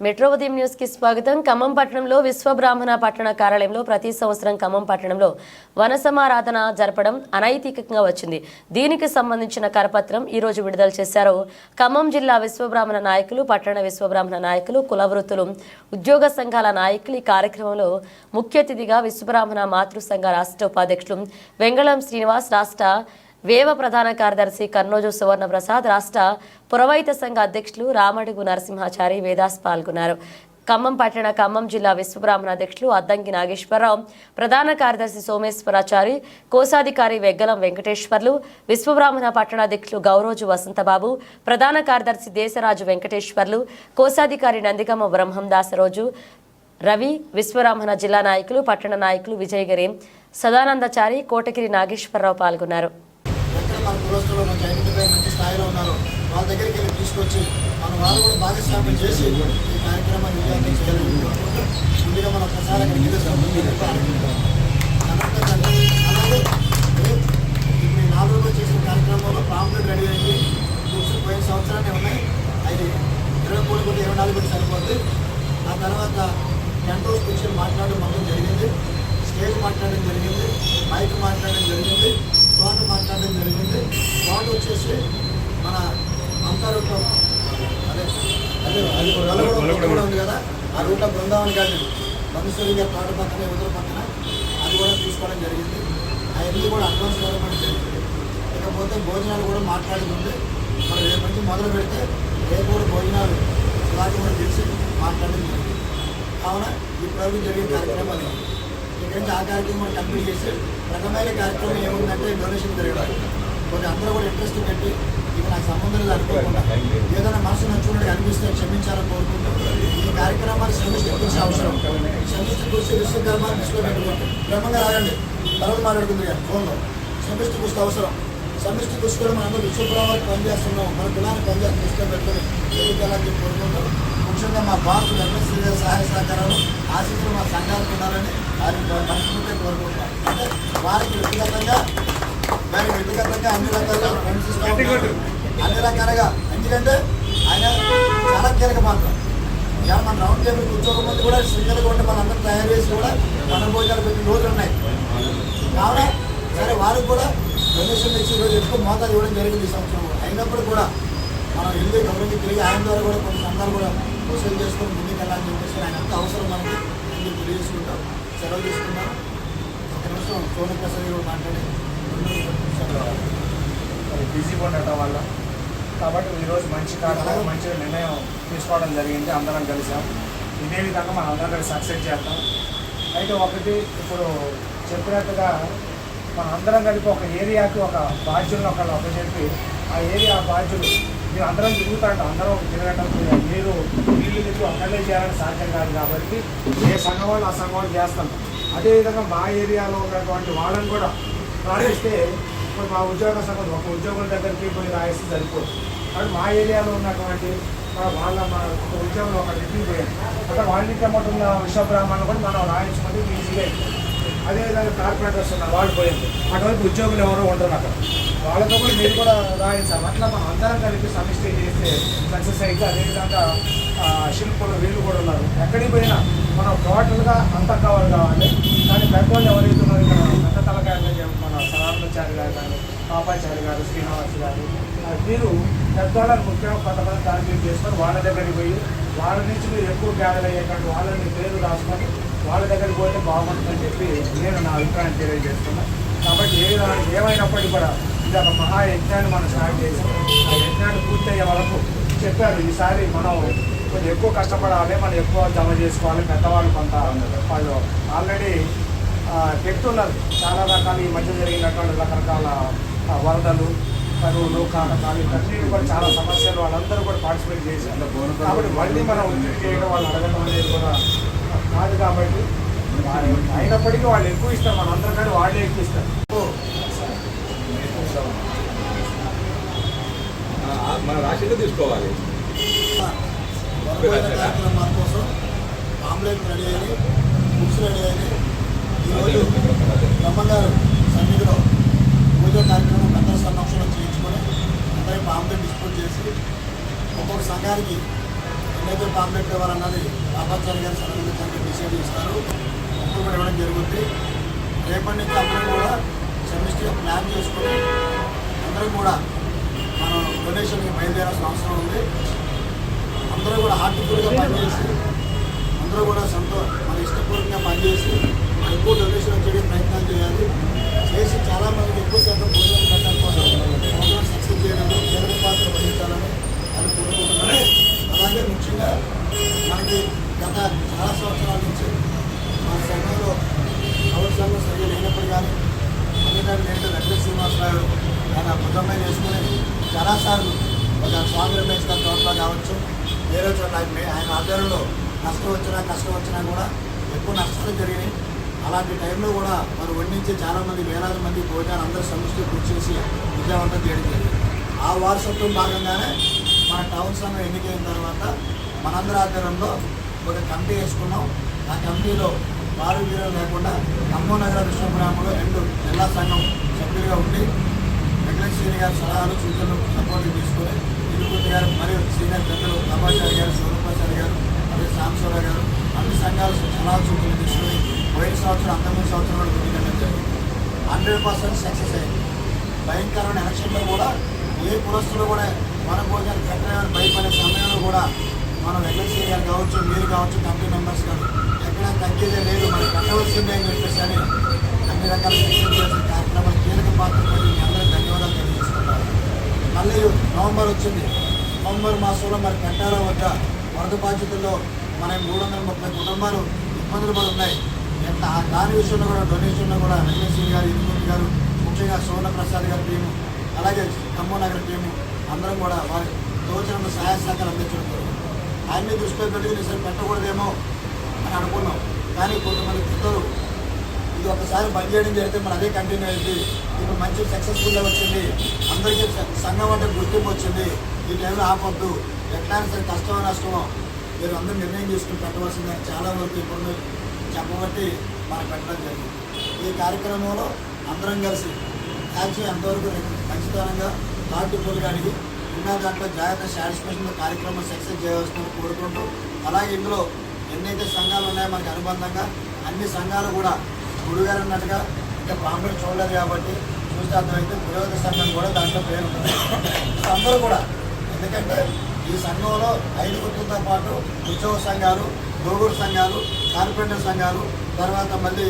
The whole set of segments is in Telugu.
మెట్రో ఉదయం న్యూస్కి స్వాగతం. ఖమ్మం పట్టణంలో విశ్వబ్రాహ్మణ పట్టణ కార్యాలయంలో ప్రతి సంవత్సరం ఖమ్మం పట్టణంలో వన సమారాధన జరపడం అనైతికంగా వచ్చింది. దీనికి సంబంధించిన కరపత్రం ఈ రోజు విడుదల చేశారు. ఖమ్మం జిల్లా విశ్వబ్రాహ్మణ నాయకులు పట్టణ విశ్వబ్రాహ్మణ నాయకులు కులవృత్తులు ఉద్యోగ సంఘాల నాయకులు ఈ కార్యక్రమంలో ముఖ్య అతిథిగా విశ్వబ్రాహ్మణ మాతృ సంఘ రాష్ట్ర ఉపాధ్యక్షులు వెంగళం శ్రీనివాస్ రాష్ట్ర వేవ ప్రధాన కార్యదర్శి కన్నోజు సువర్ణ ప్రసాద్ రాష్ట్ర పురవైత సంఘ అధ్యక్షులు రామడుగు నరసింహాచారి వేదాస్ పాల్గొన్నారు. ఖమ్మం పట్టణ ఖమ్మం జిల్లా విశ్వబ్రాహ్మణ అధ్యక్షులు అద్దంకి నాగేశ్వరరావు ప్రధాన కార్యదర్శి సోమేశ్వరాచారి కోశాధికారి వెగ్గలం వెంకటేశ్వర్లు విశ్వబ్రాహ్మణ పట్టణాధ్యక్షులు గౌరోజు వసంతబాబు ప్రధాన కార్యదర్శి దేశరాజు వెంకటేశ్వర్లు కోశాధికారి నందిగమ్మ బ్రహ్మందాసరోజు రవి విశ్వబ్రాహ్మణ జిల్లా నాయకులు పట్టణ నాయకులు విజయగిరి సదానందచారి కోటగిరి నాగేశ్వరరావు పాల్గొన్నారు. మన కులస్తులు మంచి ఐడెంటిఫై మంచి స్థాయిలో ఉన్నారు. వాళ్ళ దగ్గరికి వెళ్ళి తీసుకొచ్చి మన వాళ్ళు కూడా భాగస్వామ్యం చేసి ఈ కార్యక్రమాన్ని విజయవంతం చేయాలని కోరుకుంటూ ముందుగా మన ప్రసార అలాగే ఇప్పుడు ఈ నాలుగు రోజులు చేసిన కార్యక్రమంలో ప్రాంప్లెట్ రెడీ అయింది. బుక్స్ పోయిన సంవత్సరాన్ని ఉన్నాయి. అవి ఇరవై మూడు కొద్ది ఇరవై నాలుగు కొద్ది సరిపోద్ది ఆ తర్వాత టెన్ రోజు కూర్చొని మాట్లాడడం మొత్తం జరిగింది. స్టేజ్ మాట్లాడడం జరిగింది. మైక్ మాట్లాడడం జరిగింది. తోట మాట్లాడడం జరిగింది. తోట వచ్చేసి మన అంతరుతో అదే అదే అది కూడా ఉంది కదా. ఆ రూట్లో బృందావన్ గార్డెన్ మనుషులు గారి తోట పక్కన ఎదురు పక్కన అది కూడా తీసుకోవడం జరిగింది. అవన్నీ కూడా అడ్వాన్స్ డెవలప్మెంట్ జరిగింది ఇకపోతే భోజనాలు కూడా మాట్లాడేది ఉంది మనం రేపు నుంచి మొదలు పెడితే రేపు కూడా భోజనాలు ఇలాంటి కూడా తెలిసి మాట్లాడడం జరిగింది. కావున ఈ ప్రభుత్వం జరిగిన కార్యక్రమాలు ఇక్కడి నుంచి ఆ కార్యక్రమం కంప్లీట్ చేసి రకమైన కార్యక్రమం ఏముందంటే డొనేషన్ జరగడం కొన్ని అందరూ కూడా ఇంట్రెస్ట్ పెట్టి ఇక నాకు సంబంధం లేదు అనుకోకుండా ఏదైనా మనసు నచ్చుకున్నట్టు అనిపిస్తే క్షమించాలని కోరుకుంటూ ఈ కార్యక్రమాన్ని సమిష్టి కృషి అవసరం. సమిష్టి కృషి విశ్వకర్మాన్ని దృష్టిలో పెట్టుకోండి క్రమంగా రాగండి. తర్వాత మాట్లాడుతుంది కానీ ఫోన్లో. సమిష్టి కృషి అవసరం. సమిష్టి కృషి కూడా మనం విశ్వప్రభావానికి పనిచేస్తున్నాం. మన కులానికి పనిచేస్తున్న దృష్టిలో పెట్టుకుని ఎదుగుదలని చెప్పి కోరుకుంటూ ముఖ్యంగా మా భారత ఎంఎస్సీ సహాయ సహకారాలు ఆశిస్తులు మా సంఘాలకు ఉండాలని వారికి మనస్ఫూర్తిగా కోరుకుంటున్నాం అంటే వారికి వ్యక్తిగతంగా వారి వ్యక్తిగతంగా అన్ని రకాలుగా ఫ్రెండ్స్ ఇస్తూ అన్ని రకాలుగా ఎందుకంటే ఆయన చాలా కీలక పాత్ర ఇలా మన రౌండ్ టేబుల్ కూర్చోకముందు కూడా సింగల్గా ఉంటే మనందరం తయారు చేసి కూడా మన భోజనాలు పెట్టిన రోజులు ఉన్నాయి కావున సరే వారికి కూడా డొనేషన్ ఇచ్చి రోజు ఎక్కువ మోతాదు ఇవ్వడం జరిగింది ఈ సంవత్సరం అయినప్పుడు కూడా మనం వెళ్ళి గవర్నమెంట్ తిరిగి ఆయన ద్వారా కూడా కొన్ని సంఘాలు కూడా వసూలు చేసుకొని ముందుకెళ్ళాలని చెప్పేసి ఆయన ఎంత అవసరం మనకి ముందుకు తెలియజేసుకుంటాం సెలవు తీసుకున్నాం. ఒక నిమిషం సోని ప్రసాద్ గారు మాట్లాడి మరి బిజీగా ఉండటం వల్ల. కాబట్టి ఈరోజు మంచి కారణం మంచి నిర్ణయం తీసుకోవడం జరిగింది. అందరం కలిసాం. ఇదే విధంగా మనం అందరం కలిసి సక్సెస్ చేస్తాం అయితే ఒకటి ఇప్పుడు చెప్పినట్టుగా మన అందరం కలిపి ఒక ఏరియాకి ఒక బాధ్యులను ఒకళ్ళు అప్పచెప్పి ఆ ఏరియా బాధ్యులు మీరు అందరం తిరుగుతాంట అందరం తిరగటం మీరు వీళ్ళు తిరిగి చేయాలని సాధ్యం కాదు కాబట్టి ఏ సంఘం వాళ్ళు ఆ సంఘం వాళ్ళు చేస్తాం. అదేవిధంగా మా ఏరియాలో ఉన్నటువంటి వాళ్ళని కూడా ప్రార్థిస్తే ఇప్పుడు మా ఉద్యోగ సంఘం ఒక ఉద్యోగుల దగ్గరికి పోయి రాయిస్తే సరిపోదు. కాబట్టి మా ఏరియాలో ఉన్నటువంటి వాళ్ళ మా ఒక ఉద్యోగంలో ఒక ఇంటికి పోయాను అక్కడ వాళ్ళ ఇంటి అమ్మట ఉన్న విశ్వబ్రాహ్మణులు కూడా మనం రాయించుకుంటే ఈజీగా అయిపోతుంది. అదేవిధంగా కార్పొరేటర్స్ ఉన్న వాళ్ళు పోయింది అటువంటి ఉద్యోగులు ఎవరో ఉంటారు అక్కడ. వాళ్ళతో కూడా మీరు కూడా రాయించాలి. అట్లా మనం అందరం కలిపి సమిష్టి చేస్తే సక్సెస్ అయితే అదేవిధంగా శిల్పులు వీళ్ళు కూడా ఉన్నారు. ఎక్కడికి పోయినా మనం టోటల్గా అంతా కవర్ కావాలి. కానీ పెద్దవాళ్ళు ఎవరైతే ఉన్నారు మన పెద్ద తలకాయలు మన సదానందాచారి గారు కానీ పాపాచారి గారు శ్రీనివాస్ గారు మీరు పెద్దవాళ్ళని ముఖ్యంగా కొంతమంది టార్గెట్ చేసుకొని వాళ్ళ దగ్గరికి పోయి వాళ్ళ నుంచి మీరు ఎక్కువ గ్యాదర్ అయ్యేటట్టు వాళ్ళని పేరు రాసుకొని వాళ్ళ దగ్గరికి పోతే బాగుంటుందని చెప్పి నేను నా అభిప్రాయం తెలియజేస్తున్నాను కాబట్టి ఏ ఏమైనప్పటికీ కూడా ఇది ఒక మహా యజ్ఞాన్ని మనం స్టార్ట్ చేసి ఆ యజ్ఞాన్ని పూర్తయ్యే వరకు చెప్పారు. ఈసారి మనం కొంచెం ఎక్కువ కష్టపడాలి మనం ఎక్కువ జమ చేసుకోవాలి పెద్దవాళ్ళు కొంత వాళ్ళు ఆల్రెడీ పెట్టున్నారు. చాలా రకాల ఈ మధ్య జరిగినటువంటి రకరకాల వరదలు కరువులు కాటకాలు ఇవన్నీ కూడా చాలా సమస్యలు వాళ్ళందరూ కూడా పార్టిసిపేట్ చేశారు. కాబట్టి మళ్ళీ మనం ఒత్తిడి చేయడం వాళ్ళు అడగడం అనేది కూడా కాదు కాబట్టి అయినప్పటికీ వాళ్ళు ఎక్కువ ఇస్తారు. మన అందరం కానీ వాళ్ళే ఎక్కువ ఇస్తారు. మన రాశిగా తీసుకోవాలి. కార్యక్రమాల కోసం ఆమ్లెట్ రెడీ అయ్యి బుక్స్ రెడీ అయ్యి. ఈరోజు బ్రహ్మగారు సన్నిధిలో పూజ కార్యక్రమం సమక్షంలో చేయించుకొని అందరి చేసి ఒక్కొక్క సంఘానికి ఎన్నైతే పాంప్లెట్ ఇవ్వాలన్నది ఆపాచార్య గారు సడన్గా డిసైడ్ చేస్తారు. అప్పుడు కూడా ఇవ్వడం జరుగుతుంది రేపటి నుంచి అందరం కూడా సెమిస్టర్ ప్లాన్ చేసుకొని అందరం కూడా మనం డొనేషన్కి బయలుదేరాల్సిన అవసరం ఉంది. అందరూ కూడా హార్ట్ఫుల్గా పనిచేసి అందరూ కూడా సంతో మన ఇష్టపూర్వకంగా పనిచేసి ఎక్కువ డొనేషన్ వచ్చే ప్రయత్నం చేయాలి. చేసి చాలామందికి ఎక్కువ శాతం భోజనం పెట్టడం కోసం భోజనం సక్సెస్ చేయడంలో కీలక పాత్ర వహించాలని అని కోరుకుంటున్నాను. అలాగే ముఖ్యంగా మనకి గత చాలా సంవత్సరాల నుంచి మన సంఘంలో అవసరంలో సరిగ్గా లేనప్పుడు కానీ అందుకని నేను అడ్రస్ శ్రీనివాసరావు ఆయన బుద్ధమైన చేసుకుని చాలాసార్లు ఒక స్వామి రమేష్ గారి చోట్ల కావచ్చు. వేరే చోట్ల ఆయన ఆయన ఆధ్వర్యంలో నష్టం వచ్చినా కష్టం వచ్చినా కూడా ఎక్కువ నష్టాలు జరిగినాయి. అలాంటి టైంలో కూడా మరి వండించి చాలామంది వేలాది మంది భోజనాలు అందరూ సమస్య కృషి చేసి విజయవంతం చేయడం జరిగింది. ఆ వారసత్వం భాగంగానే మన టౌన్ సంఘం ఎన్నికైన తర్వాత మనందరి ఆధ్వర్యంలో ఒక కమిటీ వేసుకున్నాం. ఆ కమిటీలో వారు వీరు లేకుండా ఖమ్మం నగర విశ్వగ్రామంలో రెండు జిల్లా సంఘం సభ్యులుగా ఉండి వెంకటేశ్వరి గారి సలహాలు సూచనలు సపోర్ట్ తీసుకొని తిరుపతి గారు మరియు సీనియర్ పెద్దలు తమాచారి గారు శివప్రసాద్ గారు మరియు సాంబశివరావు గారు అన్ని సంఘాలు సలహా సూచనలు తీసుకొని పోయిన సంవత్సరం అంతమంది సంవత్సరంలో కూడా జరిగింది. హండ్రెడ్ పర్సెంట్ సక్సెస్ అయింది. భయంకరమైన ఎలక్షన్లో కూడా ఏ పురస్తులు కూడా మన భోజనం కట్టడానికి భయపడే సమయంలో కూడా మనం వెంకటేశ్వరి గారు కావచ్చు మీరు కావచ్చు కమిటీ మెంబర్స్ కాదు ఎక్కడ తగ్గేదే లేదు. మనం కట్టవలసిందే అని చెప్పేసి అని అన్ని రకాల శిక్షణ చేసిన కార్యక్రమాలు కీలక పాత్ర పడి మీ అందరికీ ధన్యవాదాలు తెలియజేసుకుంటారు మళ్ళీ నవంబర్ వచ్చింది. నవంబర్ మాసంలో మరి పెట్టాలో వద్ద వరద బాధ్యతల్లో మన మూడు వందల ముప్పై కుటుంబాలు ఇబ్బందులు పడుతున్నాయి ఎంత దాని విషయంలో కూడా డొనేషన్లో కూడా రమేష్ గారు ఇంద్రమూర్తి గారు ముఖ్యంగా సోన ప్రసాద్ గారి టీము అలాగే ఖమ్మం నగర్ టీము అందరం కూడా వారి తోచిన సహాయ శాఖలు అందించడం ఆయన్ని దృష్టిలో పెట్టుకుని సరే పెట్టకూడదేమో అని అనుకున్నాం. కానీ కొంతమంది పెద్దలు ఇది ఒకసారి బంద్ చేయడం జరిగితే మరి అదే కంటిన్యూ అయింది. ఇప్పుడు మంచి సక్సెస్ఫుల్గా వచ్చింది. అందరికీ సంఘం అంటే గుర్తింపు వచ్చింది. ఈ టైంలో ఆపొద్దు. ఎట్లయినా సరే కష్టమో నష్టమో మీరు అందరూ నిర్ణయం తీసుకుని పెట్టవలసిందని చాలా వరకు ఇప్పుడు చెప్పబట్టి మనం పెట్టడం జరిగింది. ఈ కార్యక్రమంలో అందరం కలిసి యాక్చువల్ ఎంతవరకు ఖచ్చితంగా హార్ట్ఫుల్గా అడిగి ఉన్న దాంట్లో జాగ్రత్త సాటిస్ఫాక్షన్ కార్యక్రమం సక్సెస్ చేయవలసిందని కోరుకుంటూ అలాగే ఇందులో ఎన్నైతే సంఘాలు ఉన్నాయో మనకి అనుబంధంగా అన్ని సంఘాలు కూడా గురుగారు అన్నట్టుగా ఇంకా పాంపడి చూడలేదు కాబట్టి చూస్తే అర్థమైతే పురోగతి సంఘం కూడా దాంట్లో పేరు ఉంటుంది. అందరూ కూడా ఎందుకంటే ఈ సంఘంలో ఐదు గుర్తులతో పాటు ఉద్యోగ సంఘాలు గోగురు సంఘాలు కార్పొరేటర్ సంఘాలు తర్వాత మళ్ళీ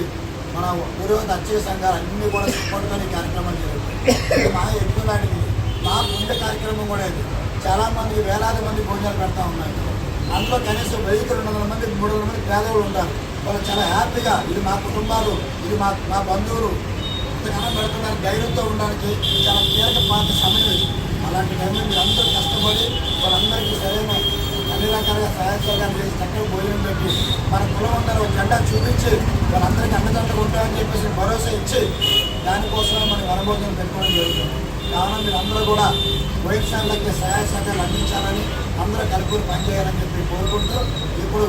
మన పురోగతి అచ్చే సంఘాలు అన్నీ కూడా సపోర్ట్తో కార్యక్రమాలు కార్యక్రమం మా ఎక్కువ లాంటిది మా పుణ్య కార్యక్రమం కూడా ఇది. చాలామంది వేలాది మంది భోజనాలు పెడతా ఉన్నారు. అందులో కనీసం వెయ్యికి రెండు వందల మంది మూడు వందల మంది పేదవాళ్ళు ఉంటారు. వాళ్ళు చాలా హ్యాపీగా ఇది మా కుటుంబాలు ఇది మా మా బంధువులు ఇంతకన్నా పెడుతున్నారు ధైర్యంతో ఉండడానికి చాలా కీలక పాత్ర సమయం ఇది. అలాంటి టైంలో మీరు అందరూ కష్టపడి వాళ్ళందరికీ సరైన అన్ని రకాలుగా సహాయ సహకారం చేసి చక్కగా భోజనం పెట్టి మన కులం అందరూ ఒక జెండా చూపించి వాళ్ళందరికీ అన్నదండలు ఉంటాయని చెప్పేసి భరోసా ఇచ్చి దానికోసమే మనకి వనభోజనం పెట్టుకోవడం జరుగుతుంది. కావున మీరు అందరూ కూడా వైద్యశాలకి సహాయ సహకారాలు అందించాలని అందరూ కలుపుకొని పనిచేయాలని చెప్పి కోరుకుంటూ ఇప్పుడు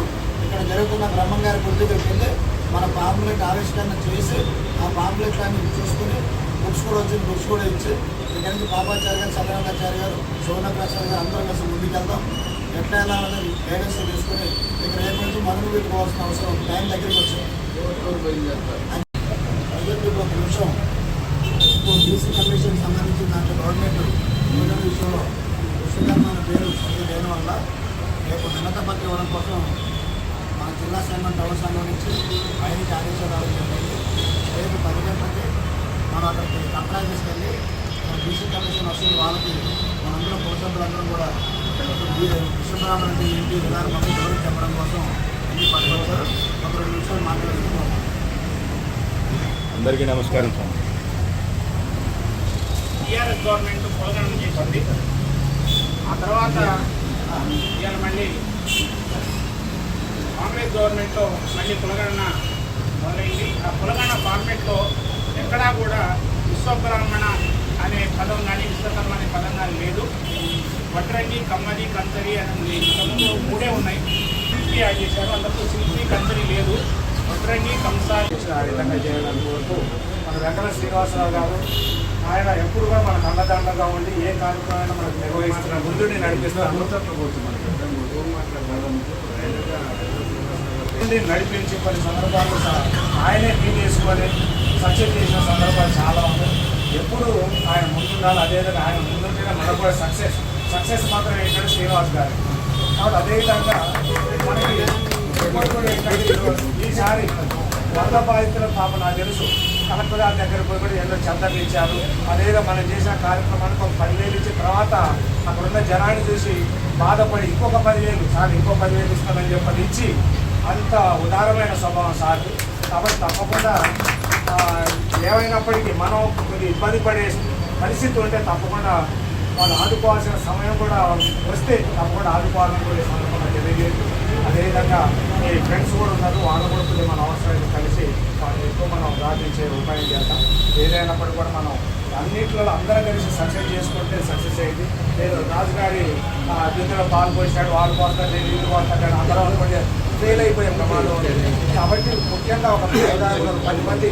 ఇక్కడ జరుగుతున్న బ్రహ్మం గారి గుడి దగ్గరికి వెళ్ళి మన పాంప్లెట్ ఆవిష్కరణ చేసి ఆ పాంప్లెట్ అన్ని చూసుకుని బుక్స్ కూడా వచ్చి బుక్స్ కూడా ఇచ్చి ఇక్కడి నుంచి పాపాచార్య గారు సత్యనారాయణాచార్య గారు సోన ప్రసాద్ గారు అందరం కలిసి ముందుకెళ్దాం ఎట్లా ఎలా గైడెన్స్ తీసుకుని ఇక్కడ రేపు నుంచి మొదలు పెట్టుకోవాల్సిన అవసరం టైం దగ్గరికి వచ్చింది ప్రజెంట్ ఒక నిమిషం. ఇప్పుడు బీసీ కమిషన్ సంబంధించిన దాంట్లో గవర్నమెంట్ నిధుల విషయంలో విశ్వకర్మ పేరు సరిగ్గా లేని వల్ల రేపు నిన్నత పత్రం ఇవ్వడం కోసం మన జిల్లా టౌన్ సంఘం నుంచి పైనకి ఆదేశాలు రావడం జరిగింది రేపు పది గంటలకి మనం అక్కడికి కంప్లైంట్ తీసుకెళ్ళి మన బీసీ కమిషన్ వస్తుంది వాళ్ళకి మనందరం పోషకులందరం కూడా విశ్వబ్రాహ్మణ ఇంటి విధానం మొత్తం గౌరవం చెప్పడం కోసం అన్ని పట్టుకొచ్చారు ఒక రెండు నిమిషాలు మాట్లాడుతున్నాం అందరికీ నమస్కారం సార్ టీఆర్ఎస్ గవర్నమెంట్ పొలగణన చేసింది. ఆ తర్వాత ఇవాళ మళ్ళీ కాంగ్రెస్ గవర్నమెంట్లో మళ్ళీ కులగణన మొదలైంది. ఆ కులగణన ఫార్మేట్లో ఎక్కడా కూడా విశ్వబ్రాహ్మణ అనే పదం కానీ విశ్వకర్మ అనే పదం కానీ లేదు. వడ్రంగి కమ్మది కంతరి అనే ఉంది మూడే ఉన్నాయి. శిల్పి యాడ్ చేశారు. అందులో శిల్పి కంతరి లేదు. వడ్రంగి కంసాలి ఆ విధంగా చేయడానికి వరకు మన వెంకట శ్రీనివాసరావు గారు ఆయన ఎప్పుడు కూడా మనకు అన్నదండగా ఉండి ఏ కార్యక్రమాన్ని మనకు నిర్వహిస్తున్న ముందుని నడిపిస్తాను. నుండి నడిపించి కొన్ని సందర్భాలు ఆయనే ఫీల్ చేసుకొని సక్సెస్ చేసిన సందర్భాలు చాలా ఉన్నాయి. ఎప్పుడు ఆయన ముందుండాలి అదేవిధంగా ఆయన ముందుంటేనే మనకు కూడా సక్సెస్ సక్సెస్ మాత్రం ఏంటంటే శ్రీనివాస్ గారు. కాబట్టి అదేవిధంగా మనకి ఎప్పుడు కూడా ఏంటంటే ఈసారి వరద బాధితుల పాప నాకు తెలుసు. కలెక్టర్ గారి దగ్గర పోయి కూడా ఎన్నో చందలు ఇచ్చారు. అదేవిధంగా మనం చేసిన కార్యక్రమానికి ఒక పదివేలు ఇచ్చిన తర్వాత అక్కడున్న జనాన్ని చూసి బాధపడి ఇంకొక పదివేలు సార్ ఇంకో పదివేలు ఇస్తామని చెప్పని ఇచ్చి అంత ఉదారమైన స్వభావం సార్. కాబట్టి తప్పకుండా ఏమైనప్పటికీ మనం కొన్ని ఇబ్బంది పడే పరిస్థితి ఉంటే తప్పకుండా వాళ్ళు ఆదుకోవాల్సిన సమయం కూడా వస్తే తప్పకుండా ఆదుకోవాలని కూడా సందర్భంగా తెలియజేస్తూ అదేవిధంగా మీ ఫ్రెండ్స్ కూడా ఉన్నారు వాళ్ళు కూడా కొద్దిగా మన అవసరాన్ని కలిసి వాళ్ళు ఎక్కువ మనం ప్రార్థించే ఉపాయం చేద్దాం ఏదైనప్పటికీ కూడా మనం అన్నింటిలో అందరం కలిసి సక్సెస్ చేసుకుంటే సక్సెస్ అయింది. లేదు రాజుగారి ఆ, దీంట్లో పాలు పోసాడు వాళ్ళు పోస్తారు నేను వీళ్ళు పోస్తాడు అందరం అనుకుంటే ఫెయిల్ అయిపోయే ప్రమాదం ఉండేది కాబట్టి ముఖ్యంగా ఒక ఐదారు పది మంది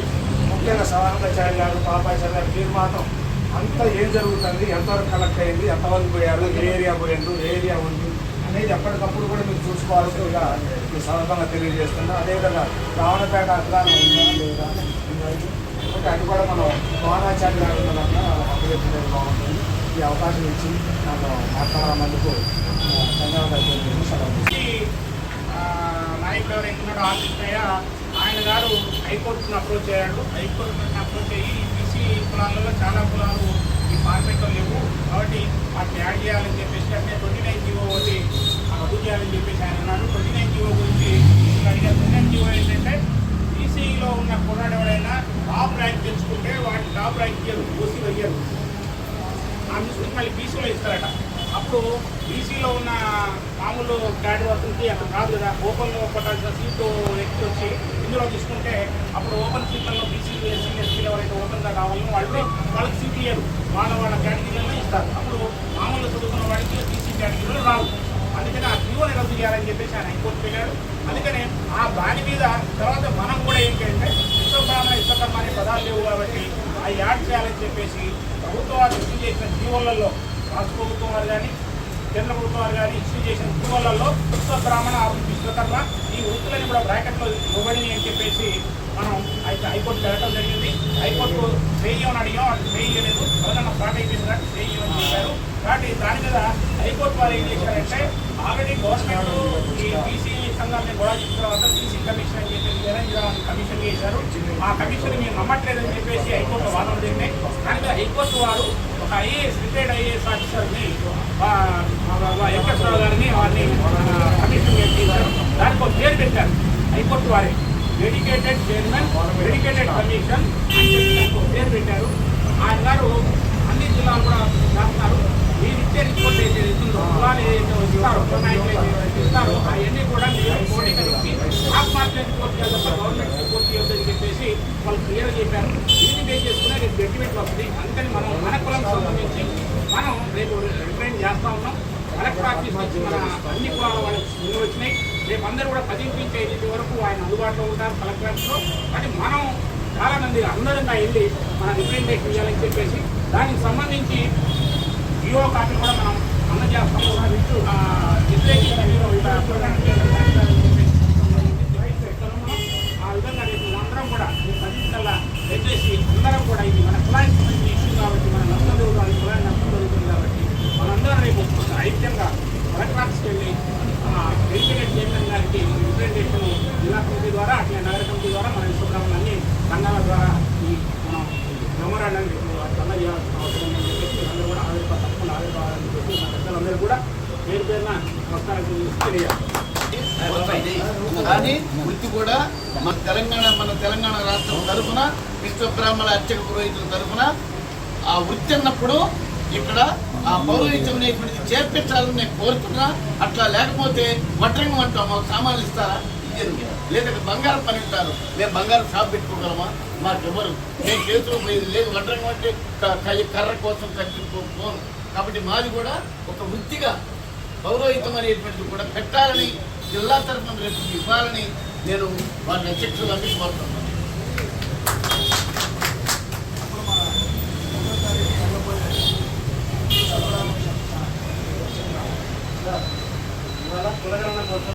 ముఖ్యంగా సవానందాచార్య గారు పాపాచార్య గారు మీరు మాత్రం అంతా ఏం జరుగుతుంది ఎంతవరకు కలెక్ట్ అయింది ఎంతవరకు పోయారు ఏ ఏరియా పోయారు ఏ ఏరియా ఉంది అనేది ఎప్పటికప్పుడు కూడా మీరు చూసుకోవాల్సిందిగా ఈ సందర్భంగా తెలియజేస్తున్నా. అదేవిధంగా రావణపేట అట్లానే ఉందా లేదా ఉందా? అది కూడా మనం కోనాచార్య గారు అభివృద్ధి బాగుంటుంది ఈ అవకాశం ఇచ్చి నాకు మాట్లాడనందుకు ధన్యవాదాలు తెలియజేసి సెలవు తీసుకుంటున్నాను. నాయకుడు ఆయన గారు హైకోర్టును అప్రోచ్ అయ్యాడు హైకోర్టును అప్రోచ్ అయ్యి బీసీ కులాలలో చాలా కులాలు ఈ ఫార్మేట్లో లేవు కాబట్టి వాటిని యాడ్ చేయాలని చెప్పేసి అంటే ట్వంటీ నైన్ జీవో ఒకటి రద్దు చేయాలని చెప్పేసి ఆయన అన్నాడు ట్వంటీ నైన్ జీవో గురించి నేను అడిగాను ట్వంటీ నైన్ జీవో ఏంటంటే బీసీలో ఉన్న కుర్రాడు ఎవడైనా టాప్ ర్యాంక్ తెచ్చుకుంటే వాటి టాప్ ర్యాంక్ ఇయ్యరు ఓసీ వెయ్యరు ఆ మిస్టేక్ మళ్ళీ బీసీలో ఇస్తారట అప్పుడు బీసీలో ఉన్న మామూలు క్యాడర్ వర్క్కి అక్కడ కాదు కదా. ఓపెన్లో కొట్టాల్సిన సీటు ఎక్కి వచ్చి ఇందులో తీసుకుంటే అప్పుడు ఓపెన్ సీట్లలో బీసీలు ఎస్సీలు ఎస్సీలు ఎవరైతే ఓపెన్గా కావాలో వాళ్ళు వాళ్ళకి సీట్ ఇయ్యరు. వాళ్ళ వాళ్ళ కేటగిరీలో ఇస్తారు. అప్పుడు మామూలు చదువుకున్న వాడికి బీసీ కేటగిరీలో రావు. అందుకని ఆ క్యూని రద్దు చేయాలని చెప్పేసి ఆయన హైకోర్టు వెళ్ళాడు. అందుకని ఆ దాని మీద తర్వాత మనం కూడా ఏంటంటే విశ్వకర్మ విశ్వకర్మ అనే పదాలు లేవు కాబట్టి అవి యాడ్ చేయాలని చెప్పేసి ప్రభుత్వం వారు చేసిన జీవోలలో రాష్ట్ర ప్రభుత్వం వారు కానీ కేంద్ర ప్రభుత్వం వారు కానీ ఇష్యూ చేసిన జీవోలలో విశ్వబ్రాహ్మణ విశ్వకర్మ ఈ వృత్తులని కూడా బ్రాకెట్లో ఇవ్వబడి అని చెప్పేసి మనం అయితే హైకోర్టు వెళ్ళడం జరిగింది. హైకోర్టు చేయమని అడిగాం అది చేయలేదు ఎవరన్నా స్టార్ట్ అయిపోయింది కాబట్టి చేయమని చెప్పారు. కాబట్టి దాని మీద హైకోర్టు వారు ఏం చేశారంటే ఆల్రెడీ గవర్నమెంట్ ఈ బీసీ సంఘాన్ని గొడవ చేసిన తర్వాత బీసీ కమిషన్ అని చెప్పేసి అరేంజ్ కమిషన్ చేశారు. ఆ కమిషన్ మీరు నమ్మట్లేదని చెప్పేసి హైకోర్టు వాదన జరిగినాయి దాని మీద హైకోర్టు వారు ఐఏఎస్ రిటైర్డ్ ఐఏఎస్ ఆఫీసర్ని రావు గారిని వారిని కమిషన్ చేశారు దానికి ఒక పేరు పెట్టారు హైకోర్టు వారే. డెడికేటెడ్ చైర్మన్ డెడికేటెడ్ కమిషన్ అని పేరు పెట్టారు. ఆయన గారు అన్ని జిల్లాలు కూడా చేస్తున్నారు మీరు ఇచ్చే రిపోర్ట్ అయితే ఇస్తుందో కులాలు ఏదైతే ఇస్తారో నాయకులు ఏదైతే ఇస్తారో అవన్నీ కూడా మీరు క్రోడీకరించి స్టాక్ మార్కెట్ రిపోర్ట్ చేయాలి గవర్నమెంట్ రిపోర్ట్ చేయొద్దని చెప్పేసి వాళ్ళు క్లియర్ చెప్పారు. చేసుకునే వస్తుంది. అందుకని మనం మన కులం సంబంధించి మనం రేపు రిప్రజెంట్ చేస్తూ ఉన్నాం. కలెక్టర్ ఆఫీస్ నుంచి మన అన్ని కులాల వాళ్ళకి ముందు వచ్చినాయి. రేపు అందరూ కూడా పది నుంచి వరకు ఆయన అందుబాటులో ఉంటారు కలెక్టర్ ఆఫీస్లో. కానీ మనం చాలామంది అందరంగా వెళ్ళి మన రిప్రజెంటేషన్ ఇవ్వాలని చెప్పేసి దానికి సంబంధించి జియో కాపీ కూడా మనం అందజేస్తాము. ఆ, వ్యతిరేకించిన మీరు ఇలా చూడడానికి ఆ విధంగా రేపు అందరం కూడా ఈ చెప్పేసి అందరం కూడా ఇది మన కులానికి సంబంధించిన ఇష్యూ కాబట్టి మన నష్టం జరుగుతుంది కులాన్ని నష్టం జరుగుతుంది కాబట్టి మనందరం రేపు ఐక్యంగా కలెక్టర్ ఆఫీస్కి వెళ్ళి డెడికేటెడ్ చైర్మన్ గారికి రిప్రజెంటేషన్ జిల్లా కమిటీ ద్వారా అట్లే నగర కమిటీ ద్వారా మన విశ్వబ్రాహ్మణాన్ని సంఘాల ద్వారా ఈ మనం మెమోరాండాన్ని అందజేయాల్సిన అవసరం ఉందని చెప్పేసి అందరూ కూడా ఆవిర్భావ తప్పకుండా ఆవిర్భావాలని చెప్పి మన పెద్దలందరూ కూడా పేరు పేరున నమస్కారం తెలియాలి కానీ వృత్తి కూడా మన తెలంగాణ మన తెలంగాణ రాష్ట్రం తరఫున విశ్వబ్రాహ్మణ అర్చక పురోహితుల తరఫున ఆ వృత్తి అన్నప్పుడు ఇక్కడ ఆ పౌరోహిత్యం అనేటువంటిది చేర్పించాలని నేను కోరుతున్నా. అట్లా లేకపోతే వడ్రంగం అంటాం మాకు సామాన్లు ఇస్తారా? లేదంటే బంగారం పని ఉంటారు మేము బంగారం షాప్ పెట్టుకోగలమా? మాకు ఎవరు? మేము చేతులు పోయేది లేదు. వడ్రంగం అంటే కర్ర కోసం కట్టి కాబట్టి మాది కూడా ఒక వృత్తిగా పౌరోహితం అనేటువంటిది కూడా పెట్టాలని జిల్లా తరఫున రేపు ఇవ్వాలని నేను వారి అధ్యక్షులందరికీ కోరుతున్నాను. కులగణన కోసం